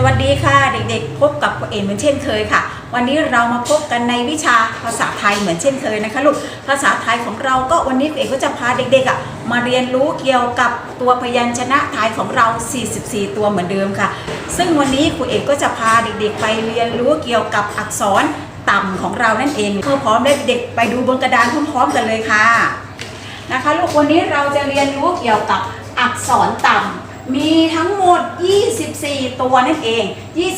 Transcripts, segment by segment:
สวัสดีค่ะเด็กๆ พบกับเองเหมือนเช่นเคยค่ะ วันนี้เรามาพบกันในวิชาภาษาไทยเหมือนเช่นเคยนะคะลูกภาษาไทยของเราก็วันนี้คุณเอกก็จะพาเด็กๆอะมาเรียนรู้เกี่ยวกับตัวพยัญชนะไทยของเรา 44 ตัวเหมือนเดิมค่ะ ซึ่งวันนี้ครูเอกก็จะพาเด็กๆ ไปเรียนรู้เกี่ยวกับอักษรต่ำของเรานั่นเองเพื่อพร้อมและเด็กๆไปดูบนกระดานพร้อมๆกันเลยค่ะนะคะ ลูกวันนี้เราจะเรียนรู้เกี่ยวกับอักษรต่ำ มีทั้งหมด 24 ตัวนั่นเอง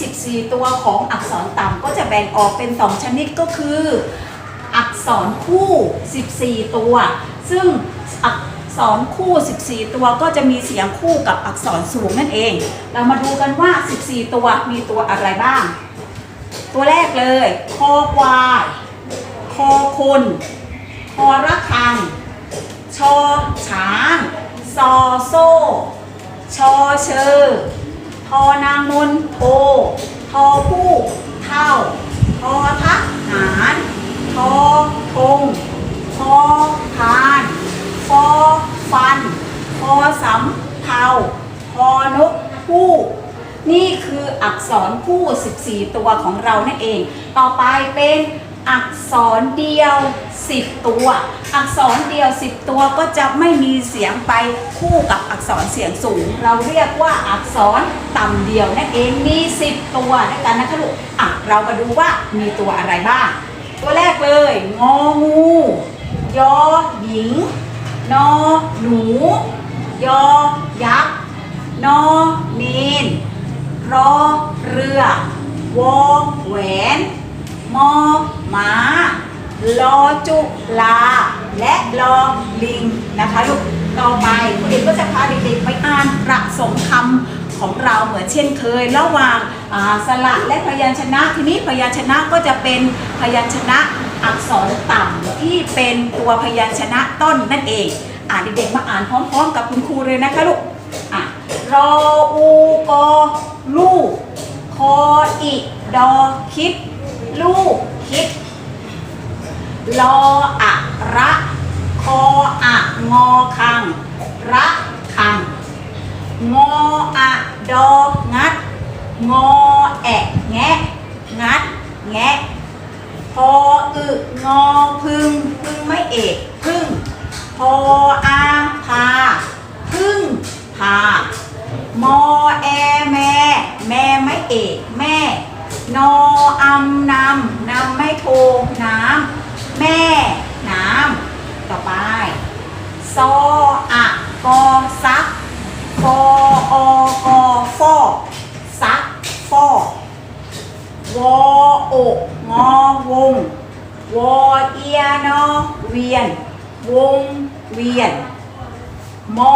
24 ตัวของอักษรต่ำก็จะแบ่งออกเป็น 2 ชนิดก็คือ อักษรคู่ 14 ตัว ซึ่งอักษรคู่ 14 ตัวก็จะมีเสียงคู่กับอักษรสูงนั่นเอง เรามาดูกันว่า 14 ตัวมีตัวอะไรบ้าง ตัวแรกเลย คอควาย คอคน คอระฆัง ชอช้าง ซอโซ่ ชอเชอทอนางมนโททอผู้เท่าทอทหารทอทงทอพานฟอฟันพอสำเภาพอนกผู้ นี่คืออักษรคู่14 ตัวของเรานั่นเอง ต่อไปเป็น อักษรเดียว 10 ตัว อักษรเดียว 10 ตัวก็จะไม่มีเสียงไปคู่กับอักษรเสียงสูง เราเรียกว่าอักษรต่ำเดียวนั่นเองมี 10 ตัวด้วยกันนะคะลูกอะเรามาดูว่ามีตัวอะไรบ้าง ตัวแรกเลย งองู ยอหญิง นอหนู ยอยักษ์ นอเนนรอเรือ วอแหวน มอ ม้าลอจุลา และลอลิงนะคะลูกต่อไปคุณเอกก็จะพาเด็กๆไปอ่านประสมคำของเราเหมือนเช่นเคย ระหว่างาสระและพยัญชนะ ทีนี้พยัญชนะก็จะเป็นพยัญชนะอักษรต่ำที่เป็นตัวพยัญชนะต้นนั่นเอง อ่านเด็กๆมาอ่านพร้อมๆ กับคุณครูเลยนะคะลูกอะรออูกอลูกคออิดอคิด ลูกคิด ลออะระคออะงอคัง ระคัง งออะดองัด งอแอะแงะงัด แงะพออึงอพึงพึงไม่เอกพึ่งพออาพาพึ่งพามอแอแม่แม่ไม่เอกแม่ นออำนำนำไม่โทน้ำ น้ำต่อไปซออะกอซักฟออกอฟอซักฟอวอโอกงอวงวอเอียนอเวียน วงเวียนมอ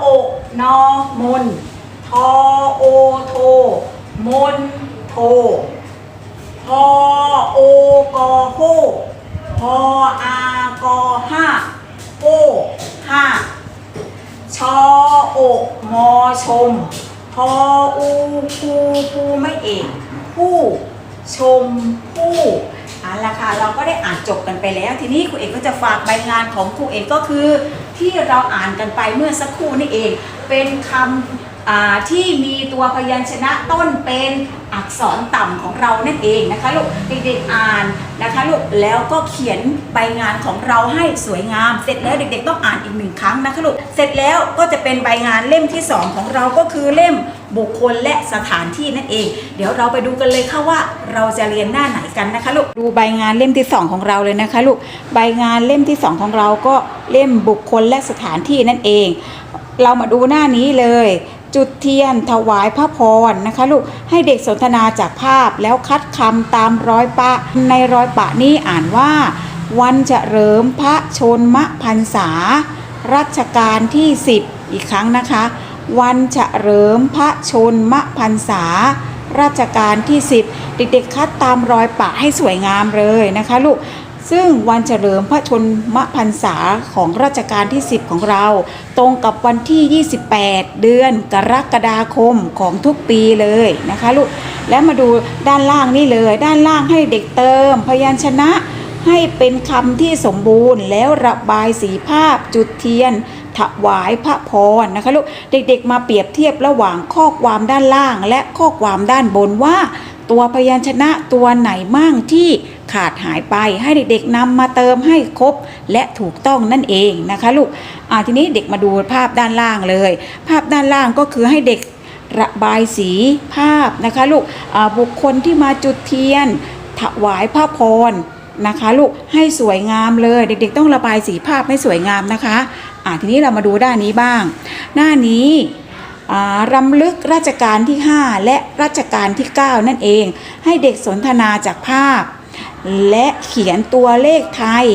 โอกนอมนทอโอโท มนโทพอโอกอโฮ พออากอห้าโอห้าชอโอกงอชม พออูภูภูไม่เอกผู้ชมผู้เอาละค่ะเราก็ได้อ่านจบกันไปแล้ว ทีนี้ครูเอกก็จะฝากใบงานของครูเอกก็คือ ที่เราอ่านกันไปเมื่อสักครู่นี่เอง เป็นคำ ที่มีตัวพยัญชนะต้นเป็นอักษรต่ำของเรานั่นเองนะคะลูกเด็กๆอ่านนะคะลูกแล้วก็เขียนใบงานของเราให้สวยงาม เสร็จแล้วเด็กๆต้องอ่านอีกหนึ่งครั้งนะคะลูกเสร็จแล้วก็จะเป็นใบงานเล่มที่สองของเราก็คือเล่มบุคคลและสถานที่นั่นเอง เดี๋ยวเราไปดูกันเลยค่ะว่าเราจะเรียนหน้าไหนกันนะคะลูกดูใบงานเล่มที่สองของเราเลยนะคะลูกใบงานเล่มที่สองของเราก็เล่มบุคคลและสถานที่นั่นเอง เรามาดูหน้านี้เลย จุดเทียนถวายพระพรนะคะลูกให้เด็กสนทนาจากภาพแล้วคัดคำตามร้อยปะในร้อยปะนี้อ่านว่า วันเฉลิมพระชนมพรรษารัชกาลที่ 10 อีกครั้งนะคะ วันเฉลิมพระชนมพรรษาราชการที่ 10 เด็กๆคัดตามรอยปะให้สวยงามเลยนะคะลูก ซึ่งวันเฉลิมพระชนมพรรษาของรัชกาลที่ 10 ของเรา ตรงกับวันที่ 28 เดือนกรกฎาคมของทุกปีเลยนะคะลูกแล้วมาดูด้านล่างนี่เลย ด้านล่างให้เด็กเติม พยัญชนะให้เป็นคำที่สมบูรณ์ แล้วระบายสีภาพจุดเทียนถถวายพระพรนะคะลูกเด็กๆ มาเปรียบเทียบระหว่างข้อความด้านล่าง และข้อความด้านบนว่า ตัวพยัญชนะตัวไหนมั่งที่ ขาดหายไปให้เด็กๆนำมาเติมให้ครบและถูกต้องนั่นเองนะคะลูกอ่าทีนี้เด็กมาดูภาพด้านล่างเลย ภาพด้านล่างก็คือให้เด็กระบายสีภาพนะคะลูกบุคคลที่มาจุดเทียน ถวายพระพรนะคะลูกให้สวยงามเลย เด็กๆ ต้องระบายสีภาพให้สวยงามนะคะอ่าทีนี้เรามาดูด้านนี้บ้าง หน้านี้รำลึกราชการที่ 5 และรัชกาลที่ 9 นั่นเอง ให้เด็กสนทนาจากภาพ และเขียนตัวเลขไทย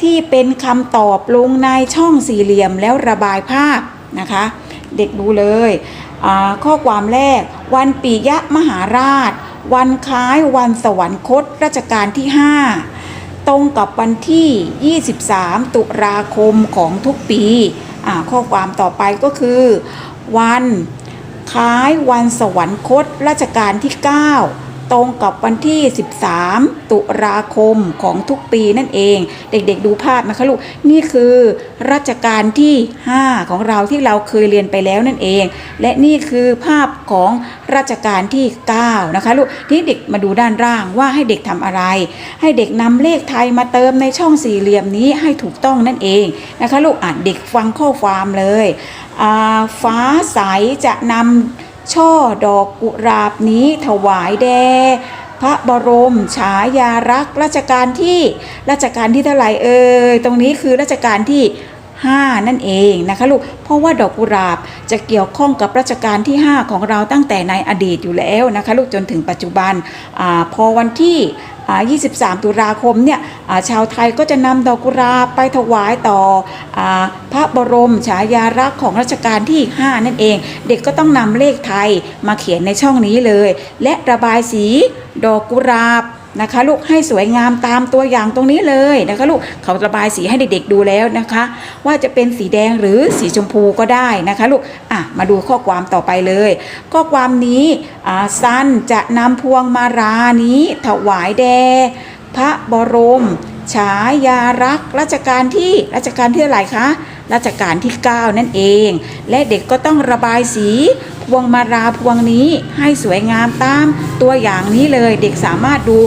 ที่เป็นคำตอบลงในช่องสี่เหลี่ยมแล้วระบายภาพนะคะ เด็กดูเลยข้อความแรก วันปิยะมหาราช วันคล้ายวันสวรรคตรัชกาลที่ 5 ตรงกับวันที่ 23 ตุลาคมของทุกปีข้อความต่อไปก็คือ วันคล้ายวันสวรรคตรัชกาลที่ 9 ตรงกับวันที่ 13 ตุลาคมของทุกปีนั่นเอง เด็กๆดูภาพนะคะลูก นี่คือรัชกาลที่ 5 ของเราที่เราเคยเรียนไปแล้วนั่นเอง และนี่คือภาพของรัชกาลที่ 9 นะคะลูกที่เด็กมาดูด้านล่างว่าให้เด็กทำอะไร ให้เด็กนำเลขไทยมาเติมในช่องสี่เหลี่ยมนี้ให้ถูกต้องนั่นเองนะคะลูกอ่านเด็กฟังข้อความเลยฟ้าใสจะนำ ช่อดอกกุหลาบนี้ถวายแด่พระบรมฉายารักษ์ราชการที่ราชการที่เท่าไหร่เอ่ยตรงนี้คือราชการที่ 5 นั่นเองนะคะลูก เพราะว่าดอกกุหลาบจะเกี่ยวข้องกับรัชกาลที่ 5 ของเราตั้งแต่ในอดีตอยู่แล้วนะคะลูกจนถึงปัจจุบันอพอวันที่23 ตุลาคมเนี่ยาชาวไทยก็จะนำดอกกุหลาบไปถวายต่ออพระบรมฉายารักษ์ของรัชกาลที่ 5 นั่นเอง เด็กก็ต้องนำเลขไทยมาเขียนในช่องนี้เลย และระบายสีดอกกุหลาบ นะคะ ลูกให้สวยงามตามตัวอย่างตรงนี้เลยนะคะ ลูกเขาระบายสีให้เด็กๆดูแล้วนะคะ ว่าจะเป็นสีแดงหรือสีชมพูก็ได้นะคะ ลูกอะมาดูข้อความต่อไปเลย ข้อความนี้อ่าสั้นจะนำพวงมารานี้ถวายแด่พระบรม ฉายารักรัชกาลที่รัชกาลที่เท่าไรคะรัชกาลที่ 9 นั่นเอง และเด็กก็ต้องระบายสีพวงมาราพวงนี้ให้สวยงามตามตัวอย่างนี้เลยเด็กสามารถดู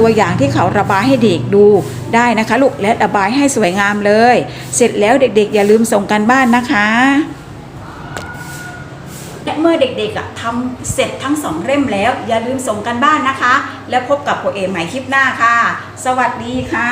ตัวอย่างที่เขาระบายให้เด็กดูได้นะคะลูกและระบายให้สวยงามเลย เสร็จแล้วเด็กๆ อย่าลืมส่งกันบ้านนะคะ เมื่อเด็กๆอะทำเสร็จทั้งสองเล่มแล้ว อย่าลืมส่งกันบ้านนะคะ แล้วพบกับโปรเอใหม่คลิปหน้าค่ะ สวัสดีค่ะ